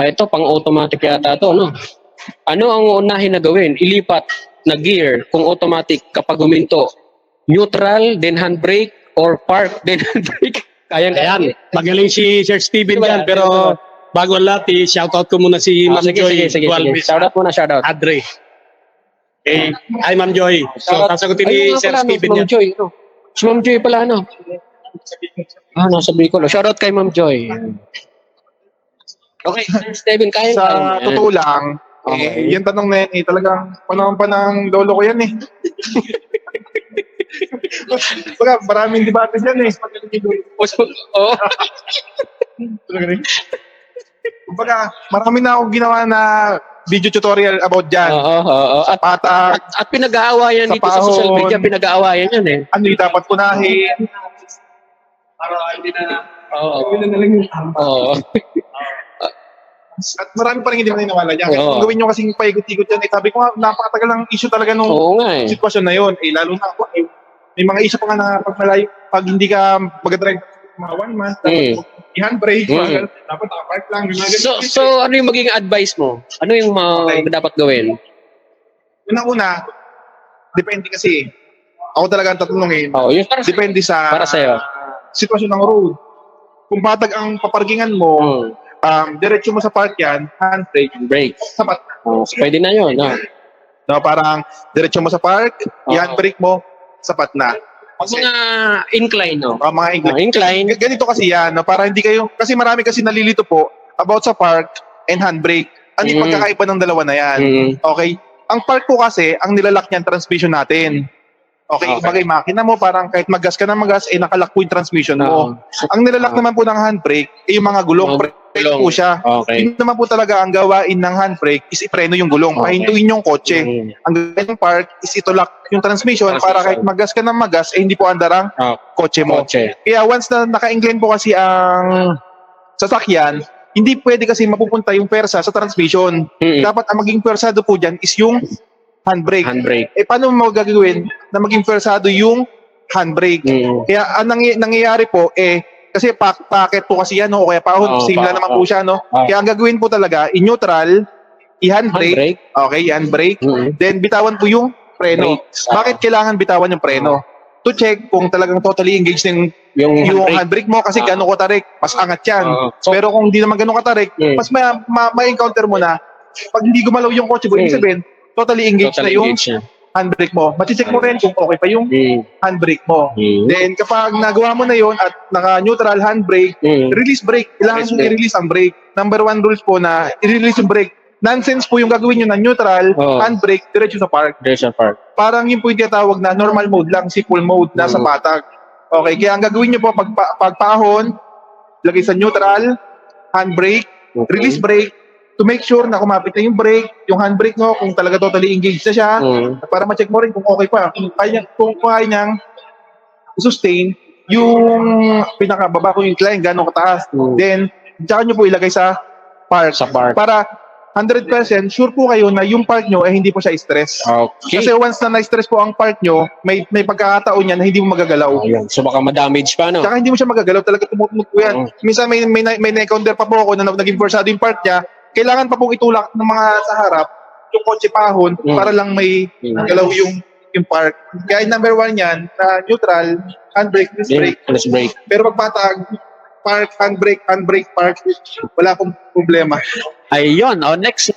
Ah, ito, pang automatic yata to, no? Ano ang unahin na gawin? Ilipat na gear kung automatic kapag huminto. Neutral, then handbrake, or park, then handbrake. Kayang Ayan, magaling si Sir Steven Diba yan, yan? pero bago ang lahat, i-shoutout ko muna si Ah, Ma'am sige, Joy sige, sige, sige. Gualvez Shoutout muna, shoutout. Adre. Eh, ay Ma'am Joy. So, sasagutin ni Sir pala, no, Steven si Ma'am yan. Joy, no? Si Ma'am Joy pala, ano? Ah, nasa Bicol. oh. Shoutout kay Ma'am Joy. Okay, Sir Steven, kaya Sa totoo lang, Okay. eh, yung tanong na yan, eh, talagang panahon pa ng lolo ko yan eh. Baga, maraming debate dyan eh. Oo. Kumbaga, marami na akong ginawa na video tutorial about dyan. Oo, oo, oo. At, Patak, at, at pinag-aawayan Sa dito sa social media, pinag-aawayan yan eh. ano yung dapat kunahin. Oo. Oo. At marami pa rin hindi maniniwala dyan. Kasi Oo. kung gawin nyo kasing paikot-ikot dyan, eh, sabi ko nga, napakatagal ng issue talaga nung Oo nga eh. sitwasyon na yun. Eh, lalo na ako, eh, may mga issue pa nga na pag malayo, pag hindi ka mag-drive mga one month, dapat Mm. i-handbrake, Mm. mga ganun. dapat nakapark lang. yung mga ganun. So, so ano yung magiging advice mo? Ano yung mga Okay. dapat gawin? Unang-una, depende kasi. Ako talaga ang tatanungin. Oo, yung para sa Depende sa Para sa'yo. sitwasyon ng road. Kung patag ang paparkingan mo, Hmm, um, diretso mo sa park yan, handbrake, break. sapat na. Oh, so pwede na yun. No? No, parang diretso mo sa park, Oo. i-handbrake mo, sapat na. Pag mga incline, no? Mga mga English. Mga incline, Ganito kasi yan, no? para hindi kayo, kasi marami kasi nalilito po about sa park and handbrake. Ano yung Mm. pagkakaiba ng dalawa na yan? mm, Okay? Ang park po kasi, ang nilalak niyan, transmission natin. Okay, Okay. bagay makina mo, parang kahit magas ka na magas, eh nakalak po yung transmission mo. So, Ang nilalak Ah. naman po ng handbrake, eh yung mga gulong, Mga brake gulong. po siya. okay. Yun naman po talaga ang gawain ng handbrake is ipreno yung gulong, Okay. pahintuin yung kotse. Mm, Ang gawin ng park is itulak yung transmission, Transmission. para kahit magas ka ng magas, eh hindi po andarang Ah, kotse mo. kotse. Kaya once na naka-incline po kasi ang sasakyan, hindi pwede kasi mapupunta yung persa sa transmission. Mm, Dapat ang maging persado po dyan is yung handbrake. handbrake. Eh paano mo gagawin na maging persado yung handbrake? Mm, Kaya ang nangy- nangyayari po eh kasi pak packet po kasi yan no? o kaya pahon, Oo, same lang naman po siya no. Oo. Kaya ang gagawin po talaga i-neutral, i-handbrake, handbrake. okay, i-handbrake, Mm, then bitawan po yung preno. brakes. Bakit kailangan bitawan yung preno? To check kung talagang totally engaged na yung, Yung handbrake. handbrake mo kasi Ah. gano'ng katarik, mas angat yan. Oo. So, Pero kung hindi naman gano'ng katarik, Mm. mas ma- ma- ma-encounter mo na pag hindi gumalaw yung kotse mo, ibig Mm. sabihin, totally engaged totally na yung engaged. Handbrake mo. Machicheck mo rin kung okay pa yung Mm, handbrake mo. mm, Then kapag nagawa mo na yon at naka-neutral handbrake, mm. release brake. Kailangan mong i-release ang brake. Number one rules po na i-release yung brake. Nonsense po yung gagawin nyo na neutral, Oo. handbrake, diretso sa park. There's a park. Parang yung po yung tinatawag na normal mode lang, si full mode, nasa Oo. patag. Okay, kaya ang gagawin nyo po, pag, pagpahon, lagay sa neutral, handbrake, Okay. release brake, to make sure na kumapit na yung brake, yung handbrake mo, kung talaga totally engaged na siya, Mm, para ma-check mo rin kung okay pa. Kung kaya, kung kaya niyang sustain yung pinakababa ko yung incline, gano'ng kataas. Mm. Then, tsaka nyo po ilagay sa park. Sa park. Para 100% sure po kayo na yung park nyo ay hindi po siya stress. Okay. Kasi once na na-stress po ang park nyo, may may pagkakataon yan na hindi mo magagalaw. Ayun. So baka ma-damage pa, no? Tsaka hindi mo siya magagalaw, talaga tumutunod po yan. Oo. Minsan may, may, may na-encounter pa po ako na naging forsado yung park niya, kailangan pa pong itulak ng mga sa harap yung kotse pahon Mm. para lang may Mm. galaw yung yung park. Kaya number one yan, na neutral, handbrake, disc Yeah, brake. let's break. Pero pag patag, park, handbrake, handbrake, park, wala pong problema. Ayun. Oh, next